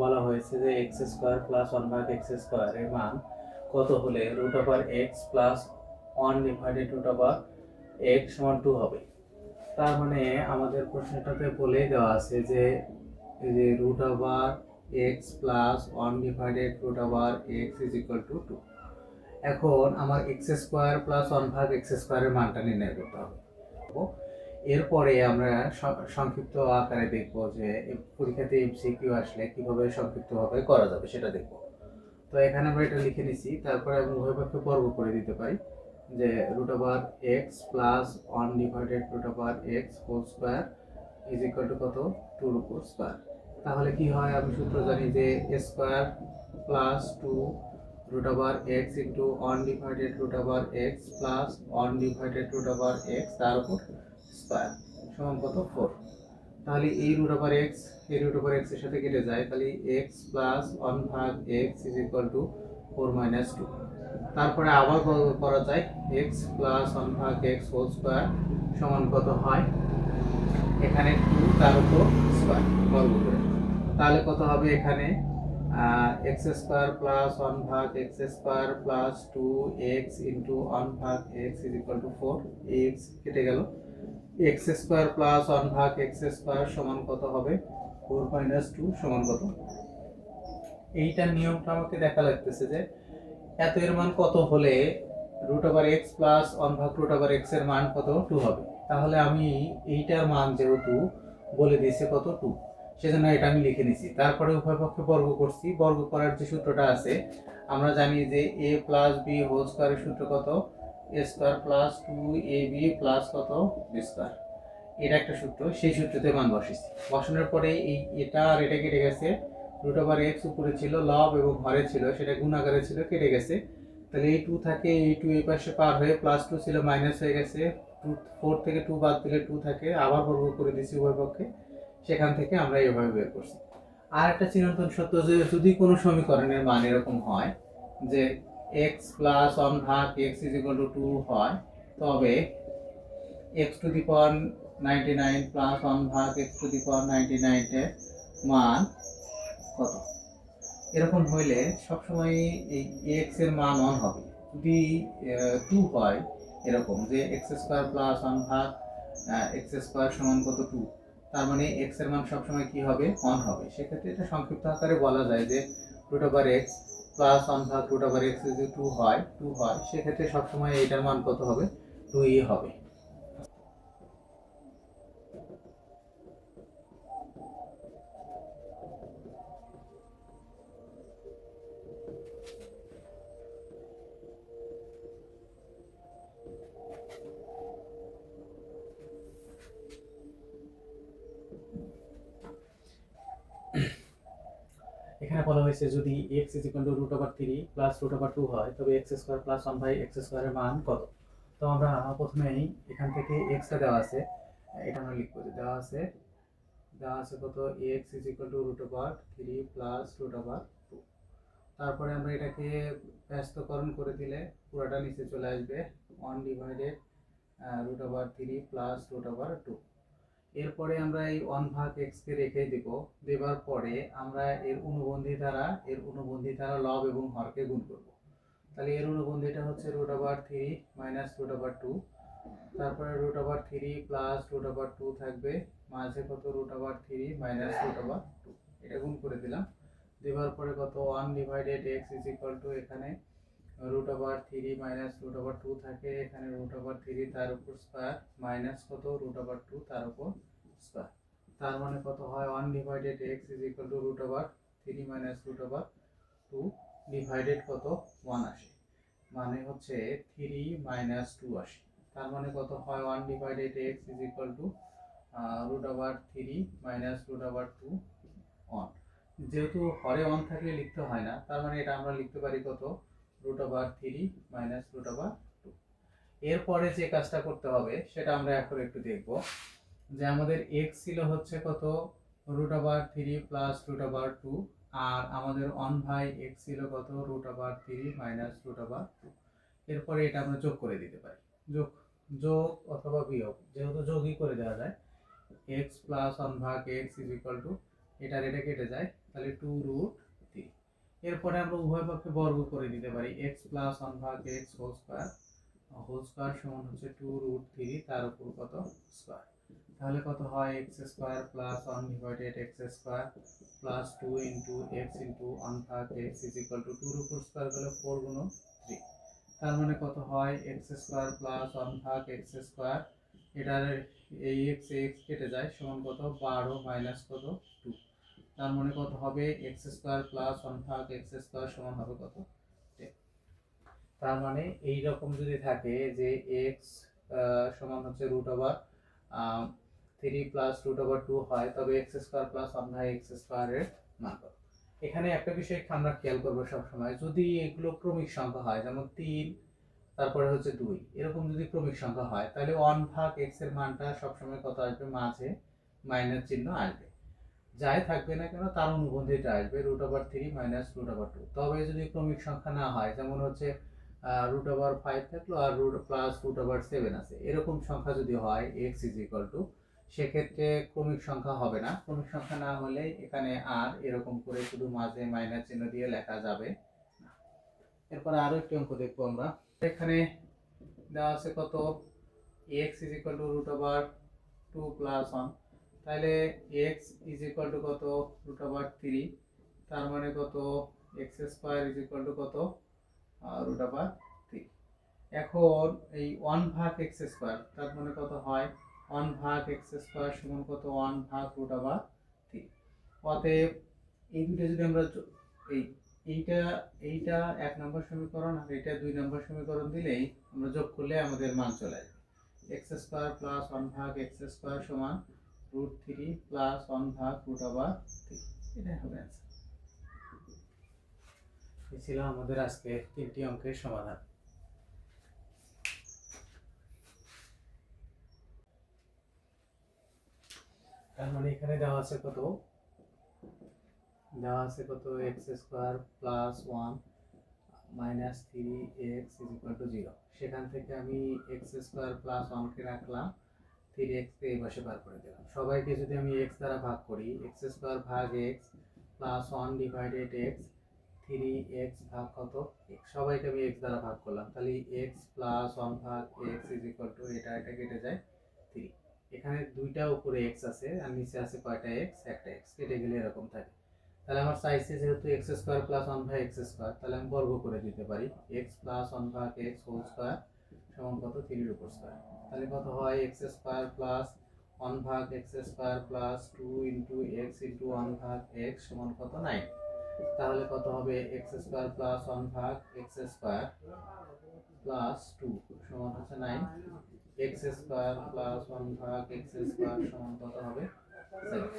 বলা হয়েছে যে এক্স স্কোয়ার প্লাস ওয়ান ভাগ এক্স স্কোয়ার এর মান কত হলে root over X plus one divided root over X সমান টু হবে? তার মানে আমাদের প্রশ্নটাতে বলেই দেওয়া আছে যে যে root over X plus one divided root over X is equal to two. এখন আমার এক্স স্কোয়ার প্লাস ওয়ান ভাগ এক্স স্কোয়ারের মানটা নির্ণয় করতে হবে। এরপরে আমরা সংক্ষিপ্ত আকারে দেখব যে পরীক্ষাতে এমসিকিউ আসলে কীভাবে সংক্ষিপ্তভাবে করা যাবে সেটা দেখব। তো এখানে আমরা এটা লিখে নিছি, তারপরে আমি উভয় পক্ষে বর্গ করে দিতে পারি, যে root over X plus one divided root over X whole square is equal to কত? টু উপর স্কোয়ার তাহলে কি হয়? আমি সূত্র জানি যে square plus two root over X into one divided root over X plus one divided root over X তার উপর স্কোয়ার সমান কত? ফোর। তাহলে এই রুট ওভার এক্স এই রুট ওভার এক্স সাথে কেটে যায়, তাহলে এক্স প্লাস ওয়ান ভাগ X is equal to four minus two তারপরে আবার করা যায় এক্স প্লাস ওয়ান ভাগ এক্স হোল স্কোয়ার সমান কত হয়? এখানে টু তার উপর স্কোয়ার বর্গ করে তাহলে কত হবে এখানে? এক্স স্কোয়ার প্লাস ওয়ান ভাগ X square plus two X into one ভাগ X is equal to four X কেটে গেল। এক্স স্কোয়ার প্লাস ওয়ান ভাগ এক্স স্কোয়ার সমান কত হবে? ফোর মাইনাস টু সমান কত? এইটার নিয়মটা আমাকে দেখা লাগতেছে যে, এত এর মান কত হলে root over X plus one ভাগ রুট ওভার এক্সের মান কত? টু হবে। তাহলে আমি এইটার মান যেহেতু বলে দিয়েছে কত? টু সেজন্য এটা আমি লিখে নিছি তারপরে উভয় পক্ষে বর্গ করছি। বর্গ করার যে সূত্রটা আছে, আমরা জানি যে এ প্লাস বি হোল স্কোয়ারের সূত্র কত? A square plus two A B plus কত? B square. এটা একটা সূত্র, সেই সূত্রতে মান বসেছি বসানোর পরে এই এটা আর এটা কেটে গেছে। রুট ওভার এক্স উপরে ছিল লব এবং হরে ছিল, সেটা গুণাকারে ছিল, কেটে গেছে। তাহলে এই টু থাকে, এই টু এই পাশে পার হয়ে প্লাস টু ছিল মাইনাস হয়ে গেছে। টু ফোর থেকে টু বাদ দিলে টু থাকে, আবার বর্গ করে দিয়েছি উভয় পক্ষে। সেখান থেকে আমরা এভাবে বের করছি। আর একটা চিরন্তন সত্য যে যদি কোনো সমীকরণের মান এরকম হয়, যে এক্স প্লাস ওয়ান ভাগ X is equal to two হয়, তবে X to the power ninety nine plus one ভাগ X to the power ninety নাইনের মান কত? এরকম হইলে সবসময় এই এক্সের মান অন হবে। যদি টু হয়, এরকম যে এক্স স্কোয়ার প্লাস ওয়ান ভাগ এক্স স্কোয়ার সমান কত টু তার মানে এক্সের মান সবসময় কি হবে? অন হবে। সেক্ষেত্রে এটা সংক্ষিপ্ত আকারে বলা যায় যে root over X plus one ভাগ এক্স যদি টু হয় টু হয়, সেক্ষেত্রে সবসময় এটার মান কত হবে? টুই হবে। এখানে বলা হয়েছে যদি X is equal to root over three plus root over two হয়, তবে X square plus one by X স্কোয়ারের মান কত? তো আমরা প্রথমেই এখান থেকে এক্সটা দেওয়া আছে, এটা আমরা লিখব যে দেওয়া আছে দেওয়া আছে কত? X is equal to root over three plus root over two তারপরে আমরা এটাকে ব্যস্তকরণ করে দিলে পুরোটা নিচে চলে আসবে। One divided root over three plus root over two এরপরে আমরা এই ওয়ান ভাগ এক্সকে রেখে দেব। দেবার পরে আমরা এর অনুবন্ধী দ্বারা, এর অনুবন্ধী দ্বারা লব এবং হরকে গুণ করব। তাহলে এর অনুবন্ধীটা হচ্ছে root over three minus root over two তারপরে root over three plus root over two থাকবে। মাঝে কত root over three minus root over two এটা গুণ করে দিলাম। দেবার পরে কত one divided X is equal to এখানে root over three minus root over two থাকে, এখানে রুট ওভার থ্রি তার উপর স্কোয়ার মাইনাস কত? রুট ওভার টু তার উপর স্কোয়ার তার মানে কত হয়? One divided X is equal to root over three minus root over two divided কত? ওয়ান আসে। মানে হচ্ছে থ্রি মাইনাস টু আসে। তার মানে কত হয়? One divided X is equal to root over three minus root over two one যেহেতু হরে ওয়ান থাকলে লিখতে হয় না, তার মানে এটা আমরা লিখতে পারি কত? Root over three minus root over two এরপরে যে কাজটা করতে হবে, সেটা আমরা এখন একটু দেখব। যে আমাদের এক্স ছিল হচ্ছে কত? Root over three plus root over two আর আমাদের অন ভাই এক্স ছিল কত? Root over three minus root over two এরপরে এটা আমরা যোগ করে দিতে পারি। যোগ যোগ অথবা বিয়োগ, যেহেতু যোগই করে দেওয়া যায়। এক্স প্লাস ওয়ান ভাগ এক্স ইজ ইকুয়াল টু এটা কেটে যায়। তাহলে টু রুট এরপরে আমরা উভয় পক্ষে বর্গ করে দিতে পারি। এক্স প্লাস ওয়ান ভাগ X whole square whole square সমান হচ্ছে টু রুট থ্রি তার উপর কত স্কোয়ার তাহলে কত হয়? X square plus one divided X square plus two into X into one ভাগ এক্স ইজ ইকুয়াল টু টুর উপর স্কোয়ার করলে ফোর গুণ থ্রি তার মানে কত হয়? এক্স স্কোয়ার প্লাস ওয়ান ভাগ এক্স স্কোয়ার এটার এই এক্স এক্স কেটে যায়, সমান কত? বারো মাইনাস কত? টু তার মনে কত হবে? এক্স স্কোয়ার প্লাস ওয়ান ভাগ এক্স স্কোয়ার সমান হবে কত? তার মানে এই রকম যদি থাকে যে এক্স সমান হচ্ছে root over three plus root over two হয়, তবে এক্স স্কোয়ার প্লাস ওয়ান ভাগ এক্স স্কোয়ারের মান কত? এখানে একটা বিষয় আমরা খেয়াল করব সবসময়, যদি এগুলো ক্রমিক সংখ্যা হয়, যেমন তিন, তারপরে হচ্ছে দুই, এরকম যদি ক্রমিক সংখ্যা হয়, তাহলে ওয়ান ভাগ এক্সের মানটা সবসময় কত আসবে? মাঝে মাইনাস চিহ্ন আসবে। যাই থাকবে না কেন, তার অনুবন্ধীটা আসবে root over three minus root over two তবে যদি ক্রমিক সংখ্যা না হয়, যেমন হচ্ছে রুট ওভার ফাইভ থাকল আর root plus root over seven আছে, এরকম সংখ্যা যদি হয় এক্স ইজ ইকুয়াল টু সেক্ষেত্রে ক্রমিক সংখ্যা হবে না। ক্রমিক সংখ্যা না হলে এখানে আর এরকম করে শুধু মাঝে মাইনাস চিহ্ন দিয়ে লেখা যাবে এরপর এরপরে আরও একটি অঙ্ক দেখব আমরা। এখানে দেওয়া আছে কত? X is equal to root over two plus one তাহলে এক্স ইজ ইকুয়াল টু কত? রুট ওভার থ্রি তার মানে কত? X square is equal to কত? রুট ওভার থ্রি এখন এই ওয়ান ভাগ এক্স স্কোয়ার তার মানে কত হয়? ওয়ান ভাগ এক্স স্কোয়ার সমান কত? ওয়ান ভাগ রুট ওভার থ্রি অতএব এই দুটো যদি আমরা এই, এইটা এইটা এক নম্বর সমীকরণ আর এটা দুই নম্বর সমীকরণ দিলেই আমরা যোগ করলে আমাদের মান চলে আসবে। এক্স স্কোয়ার প্লাস ওয়ান ভাগ এক্স স্কোয়ার সমান রুট থ্রি প্লাস ওয়ান ভাগ রুট থ্রি এটাই হবে অ্যান্সার এই ছিল আমাদের আজকে তিনটি অঙ্কের সমাধান। তার মানে এখানে দেওয়া আছে কত? দেওয়া আছে কত? X square plus one minus three X is equal to zero সেখান থেকে আমি এক্স স্কোয়ার প্লাস ওয়ানকে রাখলাম। থ্রি এক্সকে এই পাশে বার করে দিলাম। সবাইকে যদি আমি এক্স দ্বারা ভাগ করি এক্স স্কোয়ার ভাগ X plus one divided X three X ভাগ কত? X সবাইকে আমি এক্স দ্বারা ভাগ করলাম। তাহলে এক্স প্লাস ওয়ান ভাগ এক্স ইজ ইকুয়াল টু এটা এটা কেটে যায় থ্রি এখানে দুইটা উপরে এক্স আছে আর নিচে আছে কয়টা এক্স একটা এক্স কেটে গেলে এরকম থাকে। তাহলে আমার চাইছে যেহেতু এক্স স্কোয়ার প্লাস ওয়ান ভাগ এক্স স্কোয়ার তাহলে আমি বর্গ করে দিতে পারি। এক্স প্লাস ওয়ান ভাগ এক্স হোল স্কোয়ার সমান কত? থ্রির উপর স্কোয়ার তাহলে কত হয়? এক্স স্কোয়ার প্লাস ওয়ান ভাগ X square plus two into X into one ভাগ এক্স সমান কত? নাইন তাহলে কত হবে? এক্স স্কোয়ার প্লাস ওয়ান ভাগ এক্স স্কোয়ার প্লাস টু সমান হচ্ছে nine X square plus one ভাগ এক্স স্কোয়ার সমান কত হবে? সেভেন